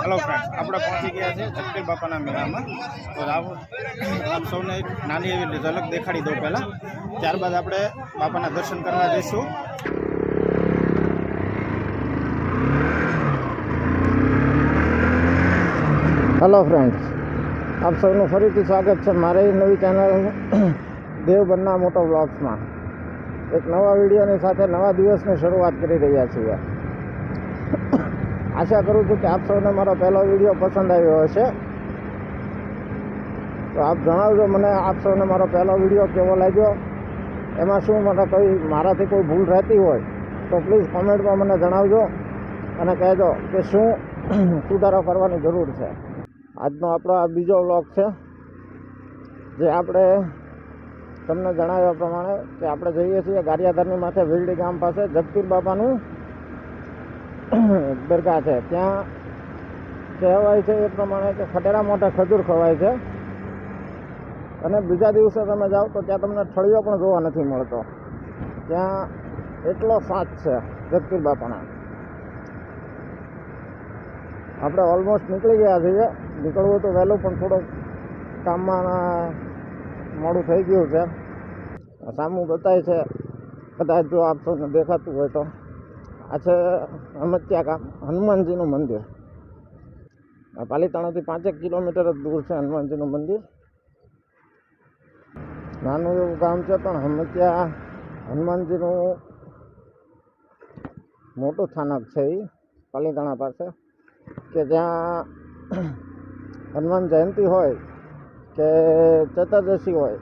Hello friend આપણે પહોંચી ગયા છે જગપીર બાપાના મેળામાં. તો આવો આપ સૌને એક નાની એવી ઝલક દેખાડી દઉં પહેલાં. ત્યારબાદ આપણે બાપાના દર્શન કરવા જઈશું. હેલો ફ્રેન્ડ્સ આપ સૌનું ફરીથી સ્વાગત છે મારી નવી ચેનલ દેવબરના મોટો બ્લોગ્સમાં એક નવા વિડીયોની સાથે નવા દિવસની શરૂઆત કરી રહ્યા છીએ. આશા કરું છું કે આપ સૌને મારો પહેલો વીડિયો પસંદ આવ્યો હશે. તો આપ જણાવજો, મને આપ સૌને મારો પહેલો વીડિયો કેવો લાગ્યો? એમાં શું મને કોઈ, મારાથી કોઈ ભૂલ રહેતી હોય? તો પ્લીઝ કોમેન્ટમાં મને જણાવજો અને કહેજો કે શું સુધારો કરવાની જરૂર છે. આજનો આપણો આ બીજો વ્લોગ છે, જે આપણે તમને જણાવ્યા પ્રમાણે કે આપણે જઈએ છીએ ગારિયાધરની માથે વીરડી ગામ પાસે જગતીર બાપાનું દરગાહ છે. ત્યાં કહેવાય છે એ પ્રમાણે કે ખટેરા મોટા ખજૂર ખવાય છે. અને બીજા દિવસે તમે જાઓ તો ત્યાં તમને ઠળિયો પણ જોવા નથી મળતો. ત્યાં એટલો સાચ છે જગપીર બાપાના આપણે ઓલમોસ્ટ નીકળી ગયા છીએ. નીકળવું તો વહેલું, પણ થોડુંક કામમાં મોડું થઈ ગયું છે. સામું બતાય છે. કદાચ જો આપશો દેખાતું હોય તો. આ છે અમત્યા ગામ હનુમાનજીનું મંદિર. પાલીતાણાથી પાંચેક કિલોમીટર જ દૂર છે હનુમાનજીનું મંદિર. નાનું એવું ગામ છે પણ હમત્યા હનુમાનજીનું મોટું સ્થાનક છે એ પાલીતાણા પાસે, કે જ્યાં હનુમાન જયંતિ હોય કે ચતુર્દશી હોય,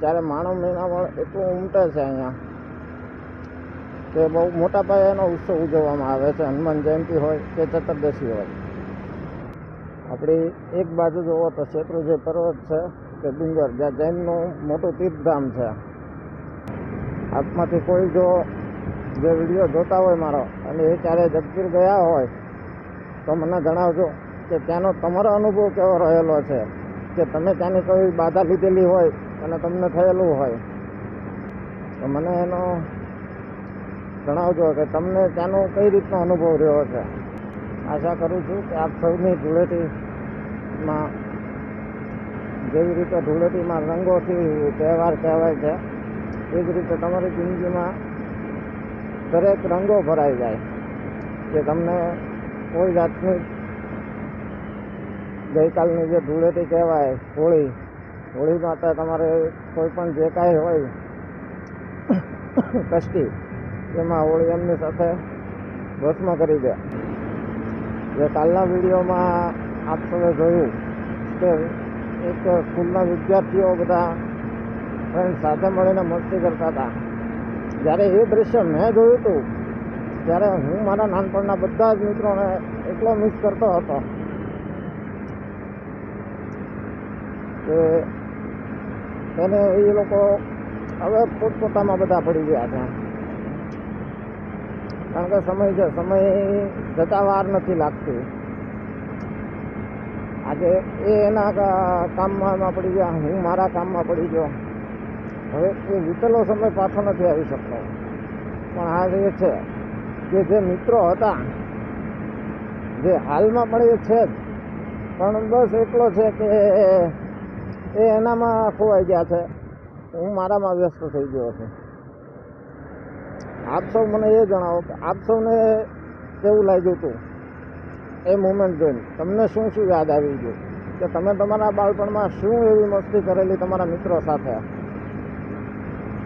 ત્યારે માનવ મહિનામાં એટલું ઉમટે છે અહીંયા. કે બહુ મોટા પાયાનો ઉત્સવ ઉજવવામાં આવે છે. હનુમાન જયંતિ હોય કે ચતુર્દશી હોય. આપણી એક બાજુ જોવો તો શેત્રુંજય પર્વત છે કે ડુંગર, જ્યાં જૈનનું મોટું તીર્થધામ છે. આપમાંથી કોઈ જો જે વીડિયો જોતા હોય મારો, અને એ ક્યારે જગપીર ગયા હોય, તો મને જણાવજો કે ત્યાંનો તમારો અનુભવ કેવો રહેલો છે? કે તમે ત્યાંની કોઈ બાધા લીધેલી હોય અને તમને થયેલું હોય? તો મને એનો જણાવજો કે તમને ત્યાંનો કઈ રીતનો અનુભવ રહ્યો છે આશા કરું છું કે આપ સૌની ધૂળેટીમાં જેવી રીતે ધૂળેટીમાં રંગોથી તહેવાર કહેવાય છે, એ જ રીતે તમારી જિંદગીમાં દરેક રંગો ભરાઈ જાય કે તમને કોઈ જાતની ગઈકાલની જે ધૂળેટી કહેવાય, હોળી હોળી માટે તમારે કોઈ પણ જે કાંઈ હોય, કષ્ટી એમાં હોળી એમની સાથે ભસ્મ કરી દે. જે કાલના વિડીયોમાં આપ સૌએ જોયું કે એક સ્કૂલના વિદ્યાર્થીઓ બધા ફ્રેન્ડ સાથે મળીને મસ્તી કરતા હતા. જ્યારે એ દૃશ્ય મેં જોયું હતું, ત્યારે હું મારા નાનપણના બધા જ મિત્રોને એટલો મિસ કરતો હતો. કે એને એ લોકો હવે પોતપોતામાં બધા પડી ગયા છે. કારણ કે સમય છે, સમય જતા વાર નથી લાગતી. આજે એ એના કામમાં પડી ગયા, હું મારા કામમાં પડી ગયો. હવે એ વીતેલો સમય પાછો નથી આવી શકતો. પણ આ જે છે, કે જે મિત્રો હતા, જે હાલમાં પણ એ છે જ. પણ બસ એટલો છે કે એ એનામાં ખોવાઈ ગયા છે. હું મારામાં વ્યસ્ત થઈ ગયો છું. આપ સૌ મને એ જણાવો કે આપ સૌને કેવું લાગ્યું હતું એ મુમેન્ટ જોઈને? તમને શું શું યાદ આવી ગયું? કે તમે તમારા બાળપણમાં શું એવી મસ્તી કરેલી તમારા મિત્રો સાથે?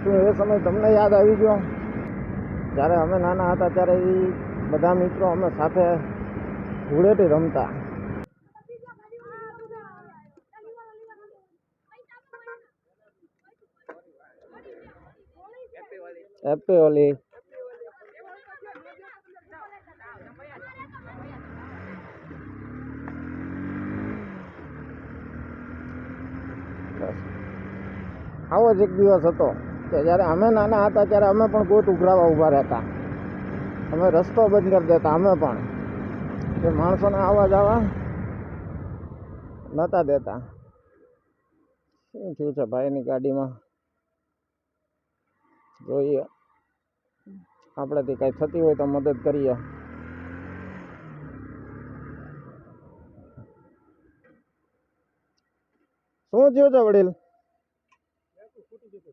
શું એ સમય તમને યાદ આવી ગયો? જ્યારે અમે નાના હતા ત્યારે એ બધા મિત્રો અમે સાથે ધૂળેટી રમતા. હેપી હોલી આવો જ એક દિવસ હતો કે જ્યારે અમે નાના હતા ત્યારે અમે પણ ગોટ ઉઘરાવા ઊભા રહેતા. અમે રસ્તો બંધ કરી દેતા, અમે પણ. એ માણસોને આવવા જવા નહોતા દેતા. શું થયું છે ભાઈની ગાડીમાં? જોઈએ. આપણેથી કાંઈ થતી હોય તો મદદ કરીએ. શું થયું છે વડીલ?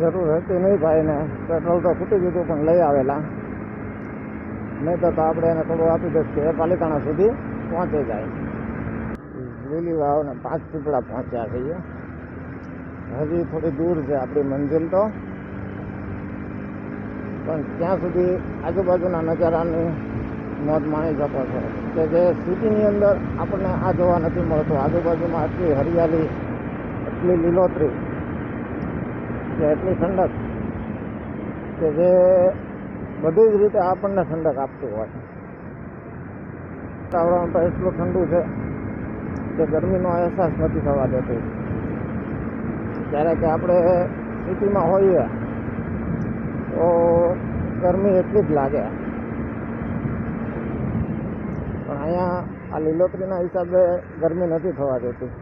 જરૂર હતી નહીં ભાઈને પેટ્રોલ તો ખૂટી ગયું પણ લઈ આવેલા. નહીં તો આપણે એને થોડું આપી દઈશું. કે એ પાલિતાણા સુધી પહોંચી જાય. લીલી વાવને પાંચ પીપળા પહોંચ્યા છીએ હજી થોડી દૂર છે આપણી મંજિલ તો. પણ ત્યાં સુધી આજુબાજુના નજારાની મોત માણી શકો છો. કે જે સિટીની અંદર આપણને આ જોવા નથી મળતું. આજુબાજુમાં આટલી હરિયાળી, આટલી લીલોતરી. કે એટલી ઠંડક કે જે બધી જ રીતે આપણને ઠંડક આપતું હોય વાતાવરણ તો એટલું ઠંડુ છે કે ગરમીનો અહેસાસ નથી થવા દેતો. જ્યારે કે આપણે સિટીમાં હોઈએ તો ગરમી એટલી જ લાગે. પણ અહીંયા આ લીલોતરીના હિસાબે ગરમી નથી થવા દેતી.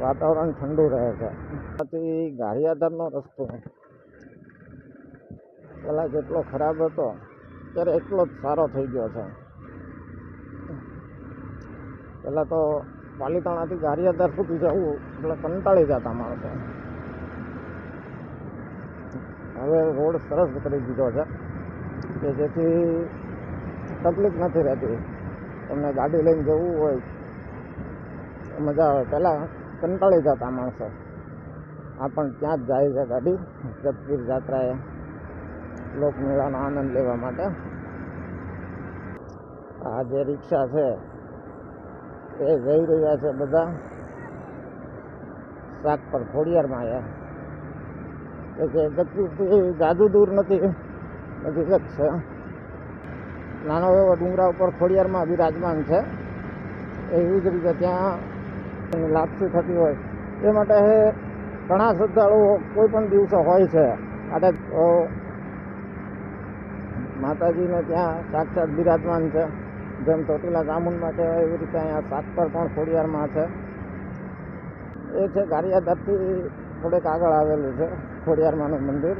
વાતાવરણ ઠંડુ રહે છે. ત્યાંથી ગારિયાધારનો રસ્તો પહેલાં જેટલો ખરાબ હતો ત્યારે એટલો જ સારો થઈ ગયો છે. પહેલાં તો પાલીતાણાથી ગારિયાધાર સુધી જવું, એટલે કંટાળી જતા માણસો. હવે રોડ સરસ કરી દીધો છે, કે જેથી તકલીફ નથી રહેતી. તમને ગાડી લઈને જવું હોય મજા આવે. પહેલાં કંટાળી જતા માણસો. આ પણ ત્યાં જ જાય છે ગાડી. જગપીર જાત્રાએ લોકમેળાનો આનંદ લેવા માટે. આ જે રિક્ષા છે, એ જઈ રહ્યા છે બધા. શાક પર ખોડિયારમાં આવ્યા કે જગપીરથી જાજુ દૂર નથી. નજીક જ છે. નાનો એવો ડુંગરા ઉપર ખોડિયારમાં બિરાજમાન છે. એવી જ રીતે ત્યાં લાપસી થતી હોય. એ માટે ઘણા શ્રદ્ધાળુઓ કોઈ પણ દિવસો હોય છે. માટે માતાજીને ત્યાં સાક્ષાત બિરાજમાન છે. જેમ ચોટીલા ગામુનમાં કહેવાય એવી રીતે અહીંયા સાતપર પણ ખોડિયારમાં છે. એ છે ગારિયાધારથી થોડેક આગળ આવેલું છે, ખોડિયારમાંનું મંદિર.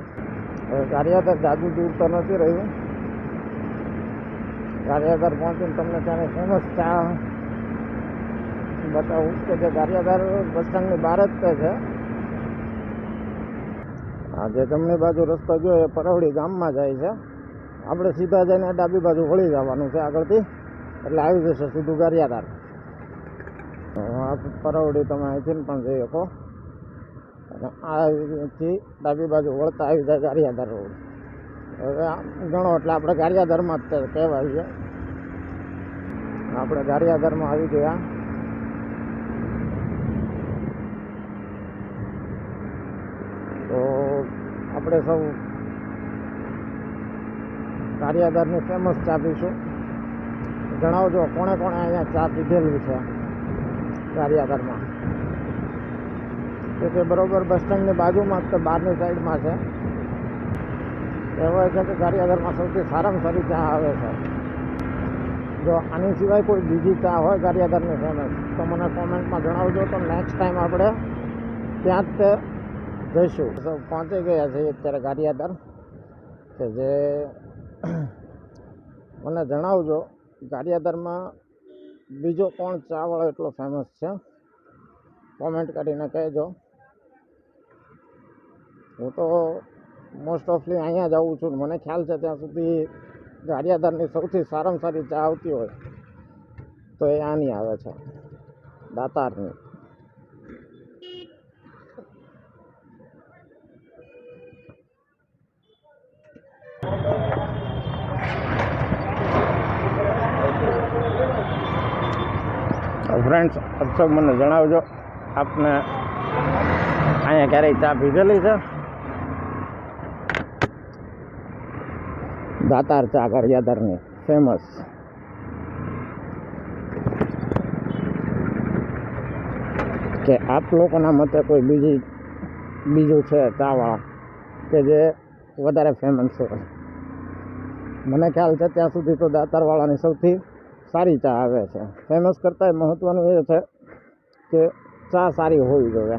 હવે જાદુ દૂર તો નથી રહ્યું. ગારિયાધાર પહોંચીને તમને ત્યાંની ફેમસ ચા બતાવું કે જે ગારિયાધાર બસ સ્ટેન્ડની બહાર જ તે છે. આ જે જમણી બાજુ રસ્તો ગયો એ પરવડી ગામમાં જાય છે. આપણે સીધા જઈને ડાબી બાજુ વળી જવાનું છે આગળથી. એટલે આવી જશે સીધું ગારિયાધાર. આ પરવડી તમે અહીંથી પણ જઈ શકો. અને આથી ડાબી બાજુ વળતા આવી જાય ગારિયાધાર રોડ. હવે ગણો એટલે આપણે ગારિયાધારમાં જ કહેવાય છે. આપણે ગારિયાધારમાં આવી ગયા તો આપણે સૌ કાર્યાદારની ફેમસ ચા પીશું. જણાવજો કોણે કોણે અહીંયા ચા પીધેલી છે કાર્યાદારમાં કે તે બરોબર બસ સ્ટેન્ડની બાજુમાં જ તે બહારની સાઈડમાં છે. કહેવાય છે કે કાર્યાગારમાં સૌથી સારામાં સારી ચા આવે છે. જો આની સિવાય કોઈ બીજી ચા હોય કાર્યાગારની ફેમસ તો મને કોમેન્ટમાં જણાવજો. તો નેક્સ્ટ ટાઈમ આપણે ત્યાં જ જઈશું. તો પહોંચી ગયા છે અત્યારે ગારિયાદાર કે જે મને જણાવજો ગારિયાદારમાં બીજો કોણ ચાવાળો એટલો ફેમસ છે? કોમેન્ટ કરીને કહેજો. હું તો મોસ્ટ ઓફલી અહીંયા જ આવું છું મને ખ્યાલ છે ત્યાં સુધી ગારિયાદારની સૌથી સારામાં સારી ચા આવતી હોય. તો એ આની આવે છે. દાતારની. ફ્રેન્ડ્સ અક્ષર મને જણાવજો. આપને અહીંયા ક્યારેય ચા પીધેલી છે? દાતાર ચા કરિયાદરની ફેમસ કે આપ લોકોના મતે કોઈ બીજી, બીજું છે ચાવાળા કે જે વધારે ફેમસ છે મને ખ્યાલ છે ત્યાં સુધી તો દાતારવાળાની સૌથી સારી ચા આવે છે. ફેમસ કરતાંય મહત્ત્વનું એ છે કે ચા સારી હોવી જોઈએ.